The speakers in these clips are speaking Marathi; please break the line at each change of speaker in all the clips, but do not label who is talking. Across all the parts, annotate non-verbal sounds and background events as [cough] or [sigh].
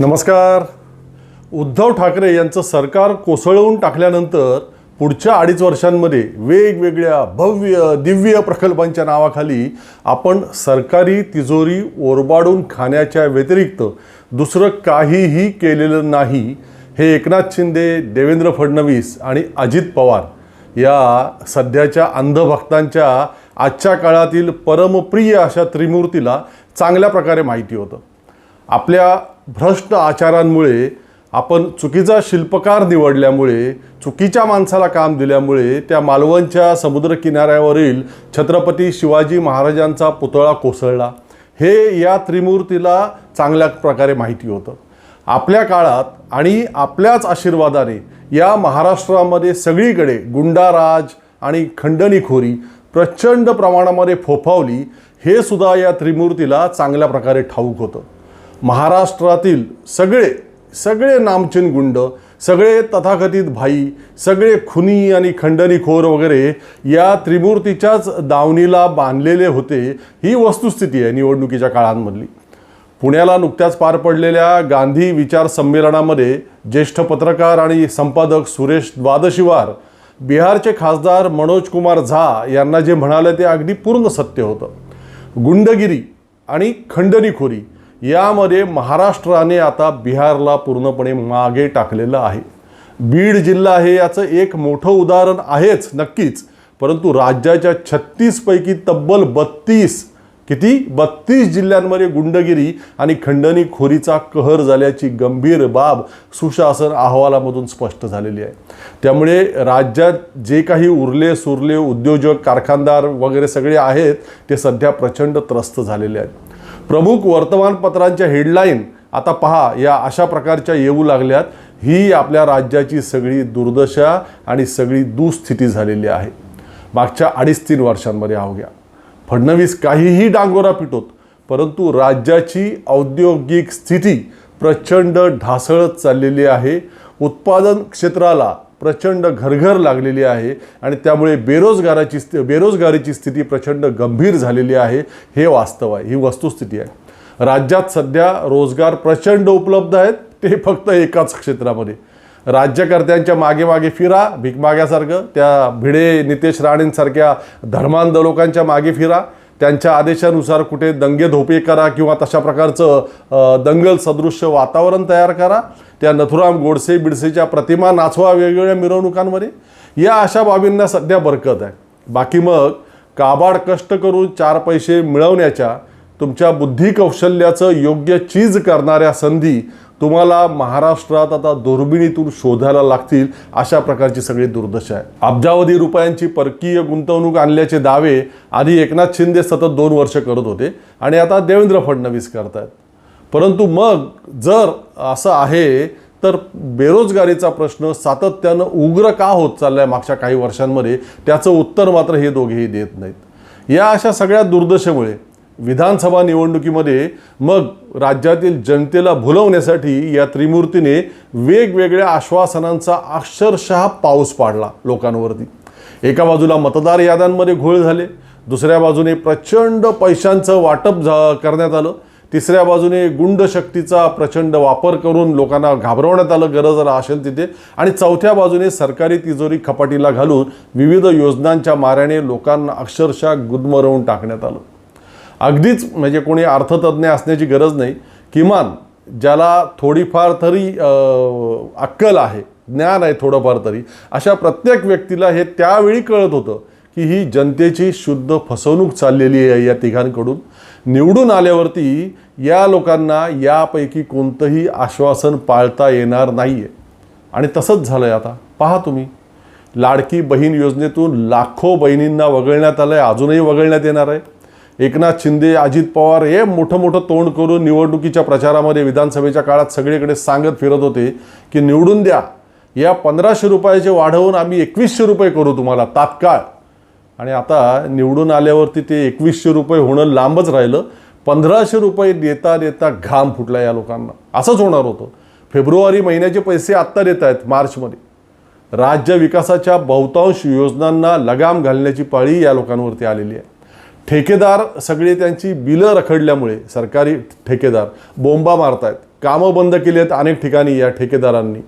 नमस्कार. उद्धव ठाकरे यांचं सरकार कोसळवून टाकल्यानंतर पुढच्या अडीच वर्षांमध्ये वेगवेगळ्या भव्य दिव्य प्रकल्पांच्या नावाखाली आपण सरकारी तिजोरी ओरबाडून खाण्याच्या व्यतिरिक्त दुसरं काहीही केलेलं नाही. हे एकनाथ शिंदे देवेंद्र फडणवीस आणि अजित पवार या सध्याच्या अंधभक्तांच्या आजच्या काळातील परमप्रिय अशा त्रिमूर्तीला चांगल्या प्रकारे माहिती होतं. आपल्या भ्रष्ट आचारांमुळे आपण चुकीचा शिल्पकार निवडल्यामुळे चुकीच्या माणसाला काम दिल्यामुळे त्या मालवणच्या समुद्रकिनाऱ्यावरील छत्रपती शिवाजी महाराजांचा पुतळा कोसळला. हे या त्रिमूर्तीला चांगल्या प्रकारे माहिती होतं. आपल्या काळात आणि आपल्याच आशीर्वादाने या महाराष्ट्रामध्ये सगळीकडे गुंडाराज आणि खंडणीखोरी प्रचंड प्रमाणामध्ये फोफावली हे सुद्धा या त्रिमूर्तीला चांगल्या प्रकारे ठाऊक होतं. महाराष्ट्रातील सगळे सगळे नामचिन गुंड सगळे तथाकथित भाई सगळे खुनी आणि खंडणीखोर वगैरे या त्रिमूर्तीच्याच दावणीला बांधलेले होते ही वस्तुस्थिती आहे निवडणुकीच्या काळांमधली. पुण्याला नुकत्याच पार पडलेल्या गांधी विचार संमेलनामध्ये ज्येष्ठ पत्रकार आणि संपादक सुरेश द्वादशिवार बिहारचे खासदार मनोज कुमार झा यांना जे म्हणाले ते अगदी पूर्ण सत्य होतं. गुंडगिरी आणि खंडणीखोरी यामध्ये महाराष्ट्राने आता बिहारला पूर्णपणे मागे टाकलेलं आहे. बीड जिल्हा हे याचं एक मोठं उदाहरण आहेच नक्कीच. परंतु राज्याच्या छत्तीसपैकी तब्बल बत्तीस किती? बत्तीस जिल्ह्यांमध्ये गुंडगिरी आणि खंडणीखोरीचा कहर झाल्याची गंभीर बाब सुशासन अहवालामधून स्पष्ट झालेली आहे. त्यामुळे राज्यात जे काही उरले सुरले उद्योजक कारखानदार वगैरे सगळे आहेत ते सध्या प्रचंड त्रस्त झालेले आहेत. प्रमुख वर्तमानपत्रांच्या हेडलाईन आता पहा या अशा प्रकारच्या येऊ लागल्यात. ही आपल्या राज्याची सगळी दुर्दशा आणि सगळी दुस्थिती झालेली आहे. मागच्या अडीच तीन वर्षांमध्ये अवघ्या. फडणवीस काहीही डांगोरा पिटोत परंतु राज्याची औद्योगिक स्थिती प्रचंड ढासळत चाललेली आहे. उत्पादन क्षेत्राला प्रचंड घरघर लागलेली आहे आणि त्यामुळे बेरोजगाराची स्थि बेरोजगारीची स्थिती प्रचंड गंभीर झालेली आहे. हे वास्तव आहे. ही वस्तुस्थिती आहे. राज्यात सध्या रोजगार प्रचंड उपलब्ध आहेत. ते फक्त एकाच क्षेत्रामध्ये. राज्यकर्त्यांच्या मागे मागे फिरा भीकमाग्यासारखं त्या भिडे नितेश राणेंसारख्या धर्मांध लोकांच्या मागे फिरा. त्यांच्या आदेशानुसार कुठे दंगे धोपे करा किंवा तशा प्रकारचं दंगल सदृश्य वातावरण तयार करा. त्या नथुराम गोडसे बिडसेच्या प्रतिमा नाचवा वेगवेगळ्या मिरवणुकांमध्ये. या अशा बाबींना सध्या बरकत आहे. बाकी मग काबाड कष्ट करून चार पैसे मिळवण्याच्या तुमच्या बुद्धी कौशल्याचं योग्य चीज करणाऱ्या संधी तुम्हाला महाराष्ट्रात आता दुर्बिणीतून शोधायला लागतील अशा प्रकारची सगळी दुर्दशा आहे. अब्जावधी रुपयांची परकीय गुंतवणूक आणल्याचे दावे आधी एकनाथ शिंदे सतत दोन वर्ष करत होते आणि आता देवेंद्र फडणवीस करतायत. परंतु मग जर असं आहे तर बेरोजगारीचा प्रश्न सातत्यानं उग्र का होत चाललाय मागच्या काही वर्षांमध्ये? त्याचं उत्तर मात्र हे दोघेही देत नाहीत. या अशा सगळ्या दुर्दशेमुळे विधानसभा निवडणुकीमध्ये मग राज्यातील जनतेला भुलवण्यासाठी या त्रिमूर्तीने वेगवेगळ्या आश्वासनांचा अक्षरशः पाऊस पाडला लोकांवरती. एका बाजूला मतदार याद्यांमध्ये घोळ झाले दुसऱ्या बाजूने प्रचंड पैशांचं वाटप झा करण्यात आलं तिसऱ्या बाजूने गुंड शक्तीचा प्रचंड वापर करून लोकांना घाबरवण्यात आलं गरज असेल तिथे आणि चौथ्या बाजूने सरकारी तिजोरी खपाटीला घालून विविध योजनांच्या माऱ्याने लोकांना अक्षरशः गुदमरवून टाकण्यात आलं. अगदीच म्हणजे कोणी अर्थतज्ज्ञ असण्याची गरज नाही. किमान ज्याला थोडीफार तरी अक्कल आहे ज्ञान आहे थोडंफार तरी अशा प्रत्येक व्यक्तीला हे त्यावेळी कळत होतं की ही जनतेची शुद्ध फसवणूक चाललेली आहे या तिघांकडून. निवडून आल्यावरती या लोकांना यापैकी कोणतंही आश्वासन पाळता येणार नाही आहे आणि तसंच झालं आहे आता. पहा तुम्ही. लाडकी बहीण योजनेतून लाखो बहिणींना वगळण्यात आलं आहे अजूनही वगळण्यात येणार आहे. एकनाथ शिंदे अजित पवार हे मोठं मोठं तोंड करून निवडणुकीच्या प्रचारामध्ये विधानसभेच्या काळात सगळीकडे सांगत फिरत होते की निवडून द्या. या पंधराशे रुपयाचे वाढवून आम्ही एकवीसशे रुपये करू तुम्हाला तात्काळ. आणि आता निवडून आल्यावरती ते एकवीसशे रुपये होणं लांबच राहिलं. पंधराशे रुपये देता देता घाम फुटला या लोकांना. असंच होणार होतं. फेब्रुवारी महिन्याचे पैसे आत्ता देत आहेत मार्चमध्ये. राज्य विकासाच्या बहुतांश योजनांना लगाम घालण्याची पाळी या लोकांवरती आलेली आहे. ठेकेदार सगळे त्यांची बिलं रखडल्यामुळे सरकारी ठेकेदार बोंबा मारतायत. कामं बंद केली आहेत अनेक ठिकाणी या ठेकेदारांनी.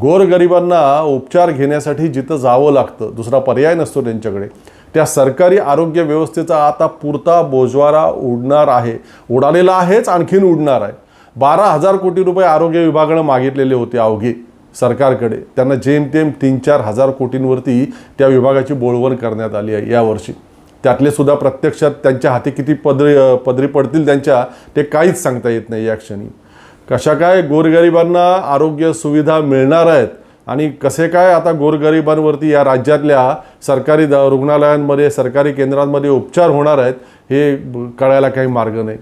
गोरगरिबांना उपचार घेण्यासाठी जिथं जावं लागतं दुसरा पर्याय नसतो त्यांच्याकडे. त्या सरकारी आरोग्य व्यवस्थेचा आता पुरता बोजवारा उडणार आहे. उडालेला आहेच आणखीन उडणार आहे. बारा हजार कोटी रुपये आरोग्य विभागानं मागितलेले होते अवघे सरकारकडे. त्यांना जेमतेम तीन चार हजार कोटींवरती त्या विभागाची बोळवण करण्यात आली आहे यावर्षी त्यातले सुद्धा प्रत्यक्षात त्यांच्या हाती किती पदरी पदरी पडतील त्यांच्या ते काहीच सांगता येत नाही या क्षणी. कशा काय गोरगरिबांना आरोग्य सुविधा मिळणार आहेत आणि कसे काय आता गोरगरिबांवरती या राज्यातल्या सरकारी द रुग्णालयांमध्ये सरकारी केंद्रांमध्ये उपचार होणार आहेत हे कळायला काही मार्ग नाही.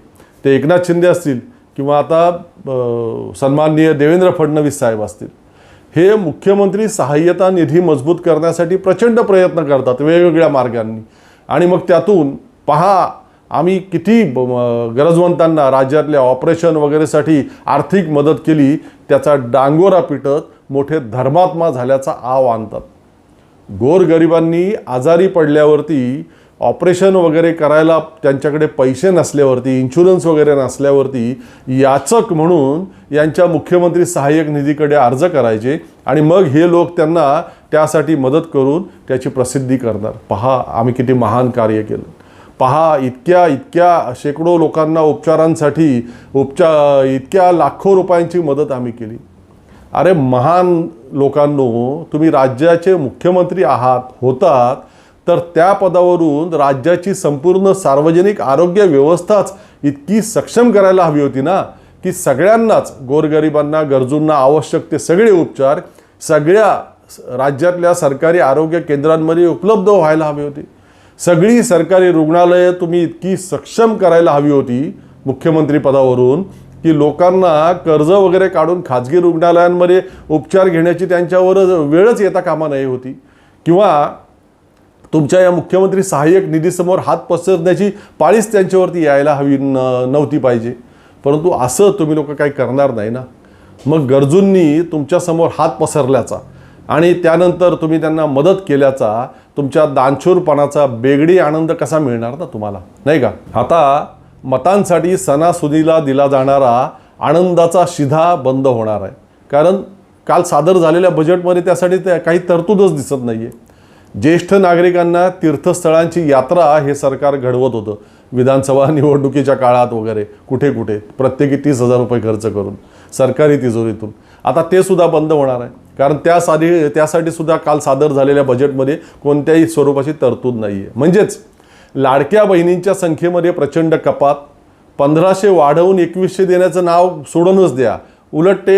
ते एकनाथ शिंदे असतील किंवा आता सन्माननीय देवेंद्र फडणवीस साहेब असतील. हे मुख्यमंत्री सहाय्यता निधी मजबूत करण्यासाठी प्रचंड प्रयत्न करतात वेगवेगळ्या मार्गांनी. आणि मग त्यातून पहा आम्ही किती गरजवंतांना राज्यातल्या ऑपरेशन वगैरेसाठी आर्थिक मदत केली त्याचा डांगोरा पिटत मोठे धर्मात्मा झाल्याचा आव आणतात. गोरगरिबांनी आजारी पडल्यावरती ऑपरेशन वगैरे करायला त्यांच्याकडे पैसे नसल्यावरती इन्शुरन्स वगैरे नसल्यावरती याचक म्हणून यांच्या मुख्यमंत्री सहाय्यक निधीकडे अर्ज करायचे आणि मग हे लोक त्यांना त्यासाठी मदत करून त्याची प्रसिद्धी करणार. पहा आम्ही किती महान कार्य केलं. पहा इतक्या इतक्या शेकडो लोकांना उपचारांसाठी उपचार इतक्या लाखो रुपयांची मदत आम्ही केली. अरे महान लोकांनो तुम्ही राज्याचे मुख्यमंत्री आहात होतात तर त्या पदावरून राज्याची संपूर्ण सार्वजनिक आरोग्य व्यवस्थाच इतकी सक्षम करायला हवी होती ना की सगळ्यांनाच गोरगरिबांना गरजूंना आवश्यक ते सगळे उपचार सगळ्या राज्यातल्या सरकारी आरोग्य केंद्रांमध्ये उपलब्ध व्हायला हवी होती. सगळी सरकारी रुग्णालयं तुम्ही इतकी सक्षम करायला हवी होती मुख्यमंत्री पदावरून की लोकांना कर्ज वगैरे काढून खाजगी रुग्णालयांमध्ये उपचार घेण्याची त्यांच्यावर वेळच येता कामा नाही होती. किंवा तुमच्या या मुख्यमंत्री सहाय्यक निधीसमोर हात पसरण्याची पाळीच त्यांच्यावरती यायला हवी न नव्हती पाहिजे. परंतु असं तुम्ही लोक काही करणार नाही ना. मग गरजूंनी तुमच्यासमोर हात पसरल्याचा आणि त्यानंतर तुम्ही त्यांना मदत केल्याचा तुमच्या दानशूरपणाचा बेगडी आनंद कसा मिळणार ना तुम्हाला? नाही का? आता मतांसाठी सणासुदीला दिला जाणारा आनंदाचा शिधा बंद होणार आहे. कारण काल सादर झालेल्या बजेटमध्ये त्यासाठी त्या काही तरतूदच दिसत नाही आहे ज्येष्ठ नागरिकांना तीर्थस्थळांची यात्रा हे सरकार घडवत होतं. विधानसभा [laughs] निवडणुकीच्या काळात वगैरे कुठे कुठे प्रत्येकी तीस हजार रुपये खर्च करून सरकारी तिजोरीतून. आता ते सुद्धा बंद होणार आहे. कारण त्यासाठी त्यासाठी सुद्धा काल सादर झालेल्या बजेटमध्ये कोणत्याही स्वरूपाची तरतूद नाही आहे म्हणजेच लाडक्या बहिणींच्या संख्येमध्ये प्रचंड कपात पंधराशे वाढवून एकवीसशे देण्याचं नाव सोडूनच द्या. उलट ते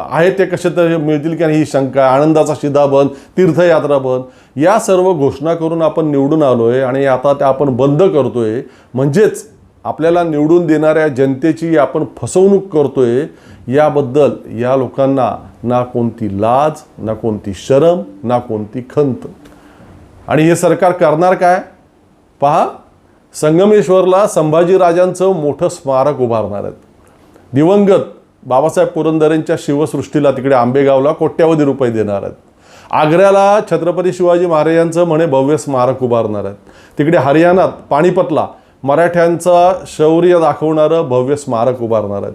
आहे ते कसे तर मिळतील की नाही ही शंका आनंदाचा शिधा बंद तीर्थयात्रा बंद या सर्व घोषणा करून आपण निवडून आलो आहे आणि आता त्या आपण बंद करतो आहे म्हणजेच आपल्याला निवडून देणाऱ्या जनतेची आपण फसवणूक करतो आहे याबद्दल या लोकांना ना कोणती लाज ना कोणती शरम ना कोणती खंत. आणि हे सरकार करणार काय? पहा संगमेश्वरला संभाजीराजांचं मोठं स्मारक उभारणार आहेत. दिवंगत बाबासाहेब पुरंदरेंच्या शिवसृष्टीला तिकडे आंबेगावला कोट्यावधी रुपये देणार आहेत. आग्र्याला छत्रपती शिवाजी महाराजांचं म्हणे भव्य स्मारक उभारणार आहेत. तिकडे हरियाणात पाणीपतला मराठ्यांचा शौर्य दाखवणारं भव्य स्मारक उभारणार आहेत.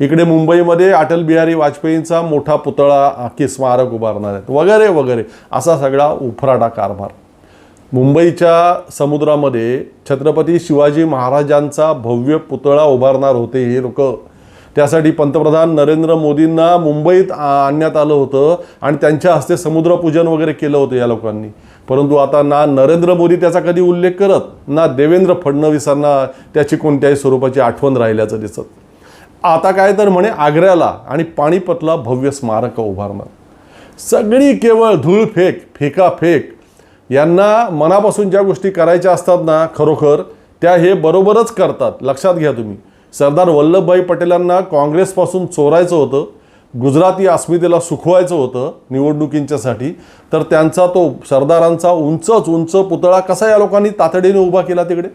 इकडे मुंबईमध्ये अटल बिहारी वाजपेयींचा मोठा पुतळा की स्मारक उभारणार आहेत. वगैरे वगैरे असा सगळा उफराटा कारभार. मुंबईच्या समुद्रामध्ये छत्रपती शिवाजी महाराजांचा भव्य पुतळा उभारणार होते हे लोक त्यासाठी पंतप्रधान नरेंद्र मोदींना मुंबईत आणण्यात आलं होतं आणि त्यांच्या हस्ते समुद्रपूजन वगैरे केलं होतं या लोकांनी. परंतु आता ना नरेंद्र मोदी त्याचा कधी उल्लेख करत ना देवेंद्र फडणवीसांना त्याची कोणत्याही स्वरूपाची आठवण राहिल्याचं दिसत. आता काय तर म्हणे आग्र्याला आणि पाणीपतला भव्य स्मारक उभारणार. सगळी केवळ धूळ फेक फेका फेक यांना मनापासून ज्या गोष्टी करायच्या असतात ना खरोखर त्या हे बरोबरच करतात. लक्षात घ्या तुम्ही. सरदार वल्लभभाई पटेलांना काँग्रेसपासून चोरायचं होतं गुजराती अस्मितेला सुखवायचं होतं निवडणुकींच्यासाठी तर त्यांचा तो सरदारांचा उंचच उंच पुतळा कसा या लोकांनी तातडीने उभा केला तिकडे?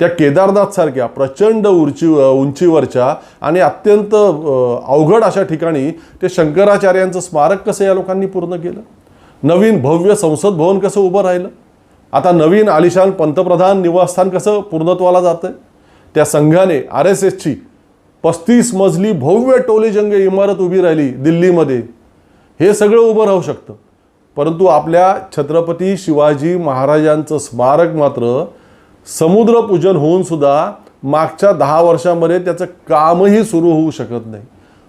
त्या केदारनाथसारख्या प्रचंड उर्ची उंचीवरच्या आणि अत्यंत अवघड अशा ठिकाणी ते शंकराचार्यांचं स्मारक कसं या लोकांनी पूर्ण केलं? नवीन भव्य संसद भवन कसं उभं राहिलं? आता नवीन आलिशान पंतप्रधान निवासस्थान कसं पूर्णत्वाला जातं त्या संघाने आर एस एसची पस्तीस मजली भव्य टोलेजंग इमारत उभी राहिली दिल्लीमध्ये. हे सगळं उभं राहू शकतं. परंतु आपल्या छत्रपती शिवाजी महाराजांचं स्मारक मात्र समुद्रपूजन होऊन सुद्धा मागच्या दहा वर्षामध्ये त्याचं कामही सुरू होऊ शकत नाही.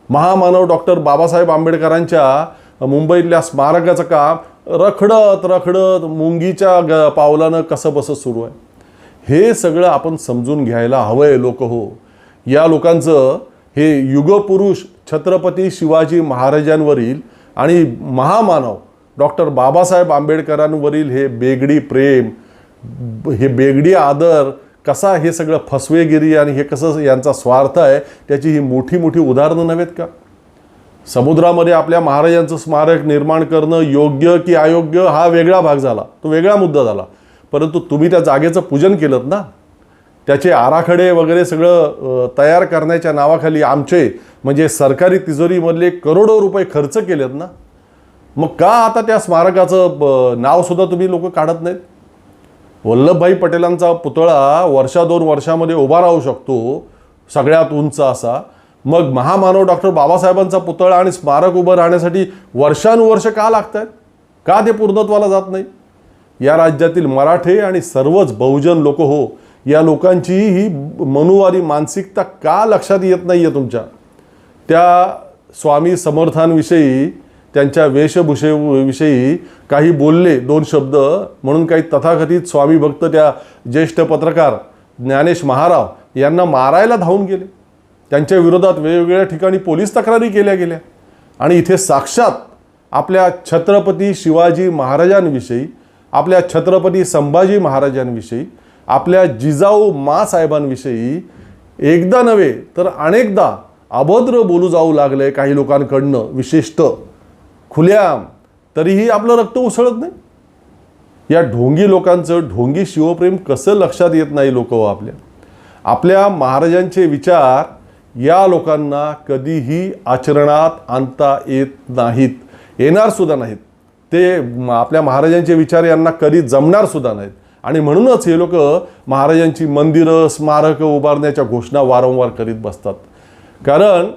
महामानव डॉक्टर बाबासाहेब आंबेडकरांच्या मुंबईतल्या स्मारकाचं काम रखडत रखडत मुंगीच्या ग पावलानं कसं बसं सुरू आहे? हे सगळं आपण समजून घ्यायला हवं आहे लोक हो. या लोकांचं हे युगपुरुष छत्रपती शिवाजी महाराजांवरील आणि महामानव डॉक्टर बाबासाहेब आंबेडकरांवरील हे बेगडी प्रेम हे बेगडी आदर कसा हे सगळं फसवेगिरी आणि हे कसं यांचा स्वार्थ आहे त्याची ही मोठी मोठी उदाहरणं नव्हेत का? समुद्रामध्ये आपल्या महाराजांचं स्मारक निर्माण करणं योग्य की अयोग्य हा वेगळा भाग झाला. तो वेगळा मुद्दा झाला. परंतु तुम्ही त्या जागेचं पूजन केलं ना? त्याचे आराखडे वगैरे सगळं तयार करण्याच्या नावाखाली आमचे म्हणजे सरकारी तिजोरीमधले करोडो रुपये खर्च केलेत ना? मग का आता त्या स्मारकाचं ब- नावसुद्धा तुम्ही लोक काढत नाहीत? वल्लभभाई पटेलांचा पुतळा वर्षा दोन वर्षामध्ये उभा राहू शकतो सगळ्यात उंच असा. मग महामानव डॉक्टर बाबासाहेबांचा पुतळा आणि स्मारक उभं राहण्यासाठी वर्षानुवर्ष का लागत आहेत का ते पूर्णत्वाला जात नाही या राज्यातील मराठे आणि सर्वच बहुजन लोक हो या लोकांची ही मनुवारी मानसिकता का लक्षात येत नाही आहे तुमच्या? त्या स्वामी समर्थांविषयी त्यांच्या वेशभूषेविषयी काही बोलले दोन शब्द म्हणून काही तथाकथित स्वामी भक्त त्या ज्येष्ठ पत्रकार ज्ञानेश महाराव यांना मारायला धावून गेले. त्यांच्या विरोधात वेगवेगळ्या ठिकाणी पोलीस तक्रारी केल्या गेल्या. आणि इथे साक्षात आपल्या छत्रपती शिवाजी महाराजांविषयी आपल्या छत्रपती संभाजी महाराजांविषयी आपल्या जिजाऊ मासाहेबांविषयी एकदा नव्हे तर अनेकदा अभद्र बोलू जाऊ लागले काही लोकांकडनं विशिष्ट. खुल्याम तरीही आपलं रक्त उसळत नाही. या ढोंगी लोकांचं ढोंगी शिवप्रेम कसं लक्षात येत नाही लोक हो आपल्या? आपल्या महाराजांचे विचार या लोकांना कधीही आचरणात आणता येत नाहीत येणार सुद्धा नाहीत. ते आपल्या महाराजांचे विचार यांना कधी जमणार सुद्धा नाहीत. आणि म्हणूनच हे लोक महाराजांची मंदिरं स्मारकं उभारण्याच्या घोषणा वारंवार करीत बसतात. कारण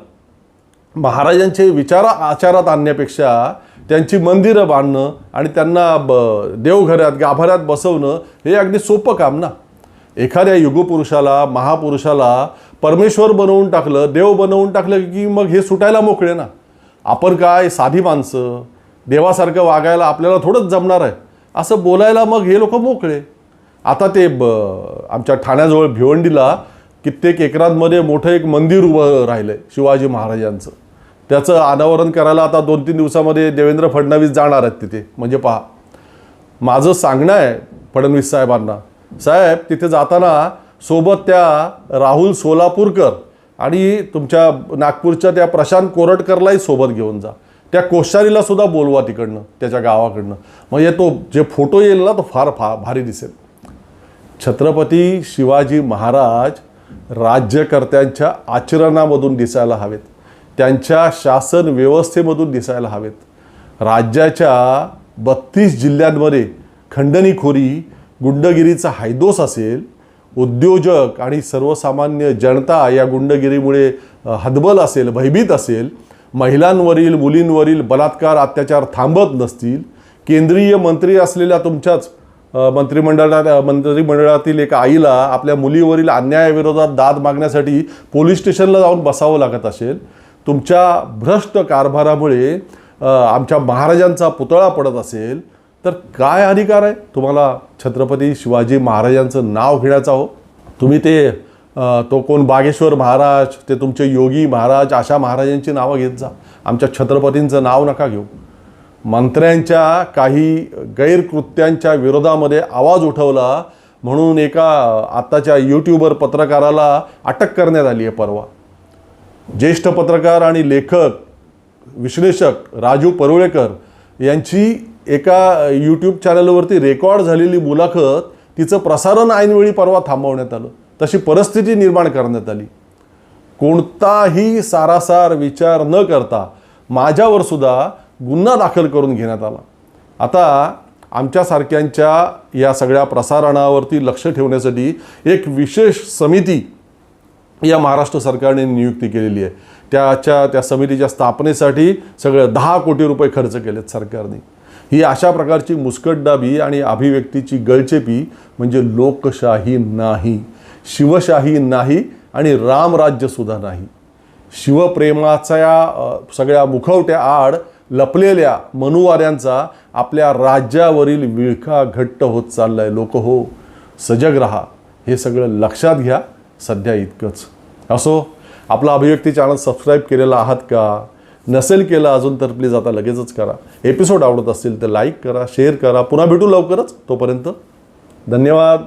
महाराजांचे विचार आचारात आणण्यापेक्षा त्यांची मंदिरं बांधणं आणि त्यांना ब देवघरात गाभाऱ्यात बसवणं हे अगदी सोपं काम ना. एखाद्या युगपुरुषाला महापुरुषाला परमेश्वर बनवून टाकलं देव बनवून टाकलं की मग हे सुटायला मोकळे ना. आपण काय साधी माणसं देवासारखं वागायला आपल्याला थोडंच जमणार आहे. असं बोलायला मग हे लोक मोकळे. आता ते ब आमच्या ठाण्याजवळ भिवंडीला कित्येक एकरांमध्ये मोठं एक मंदिर उभं राहिलं आहे शिवाजी महाराजांचं. त्याचं अनावरण करायला आता दोन तीन दिवसामध्ये देवेंद्र फडणवीस जाणार आहेत तिथे. म्हणजे पहा माझं सांगणं आहे फडणवीस साहेबांना. साहेब तिथे जाताना सोबत त्या राहुल सोलापूरकर आणि तुमच्या नागपूरच्या त्या प्रशांत कोरटकरलाही सोबत घेऊन जा. त्या कोश्यारीला सुद्धा बोलवा तिकडनं त्याच्या गावाकडनं. म्हणजे तो जे फोटो येईल ना तो फार फा भारी दिसेल. छत्रपती शिवाजी महाराज राज्यकर्त्यांच्या आचरणामधून दिसायला हवेत. त्यांच्या शासन व्यवस्थेमधून दिसायला हवेत. राज्याच्या बत्तीस जिल्ह्यांमध्ये खंडणीखोरी गुंडगिरीचा हायदोस असेल उद्योजक आणि सर्वसामान्य जनता या गुंडगिरीमुळे हदबल असेल भयभीत असेल महिलांवरील मुलींवरील बलात्कार अत्याचार थांबत नसतील. केंद्रीय मंत्री असलेल्या तुमच्याच मंत्रिमंडळात मंत्रिमंडळातील एका आईला आपल्या मुलीवरील अन्यायाविरोधात दाद मागण्यासाठी पोलीस स्टेशनला जाऊन बसावं लागत असेल. तुमच्या भ्रष्ट कारभारामुळे आमच्या महाराजांचा पुतळा पडत असेल. तर काय अधिकार आहे? तुम्हाला छत्रपती शिवाजी महाराजांचं नाव घेण्याचा हो. तुम्ही ते तो कोण बागेश्वर महाराज ते तुमचे योगी महाराज अशा महाराजांची नावं घेत जा. आमच्या छत्रपतींचं नाव नका घेऊ. मंत्र्यांच्या काही गैरकृत्यांच्या विरोधामध्ये आवाज उठवला म्हणून एका आत्ताच्या यूट्यूबर पत्रकाराला अटक करण्यात आली आहे परवा. ज्येष्ठ पत्रकार आणि लेखक विश्लेषक राजू परुळेकर यांची एका यूट्यूब चॅनलवरती रेकॉर्ड झालेली मुलाखत तिचं प्रसारण ऐनवेळी परवा थांबवण्यात आलं. तशी परिस्थिती निर्माण करण्यात आली. कोणताही सारासार विचार न करता माझ्यावर सुद्धा गुन्हा दाखल करून घेण्यात आला. आता आमच्यासारख्यांच्या या सगळ्या प्रसारणावरती लक्ष ठेवण्यासाठी एक विशेष समिती या महाराष्ट्र सरकारने नियुक्ती केलेली आहे. त्याच्या त्या समितीच्या स्थापनेसाठी सगळं दहा कोटी रुपये खर्च केलेत सरकारने. ही अशा प्रकारची मुस्कटदाबी आणि अभिव्यक्तीची गळचेपी म्हणजे लोकशाही नाही. शिवशाही नाही आणि रामराज्यसुद्धा नाही. शिवप्रेमाच्या सगळ्या मुखवट्या आड लपलेल्या मनुवाऱ्यांचा आपल्या राज्यावरील विळखा घट्ट होत चालला आहे लोक हो सजग रहा. हे सगळं लक्षात घ्या. सध्या इतकंच. असो आपला अभिव्यक्ती चॅनल सबस्क्राईब केलेला आहात का? नसेल केलं अजून तर प्लीज आता लगेचच करा. एपिसोड आवडत असतील तर लाईक करा शेअर करा. पुन्हा भेटू लवकरच तोपर्यंत. धन्यवाद.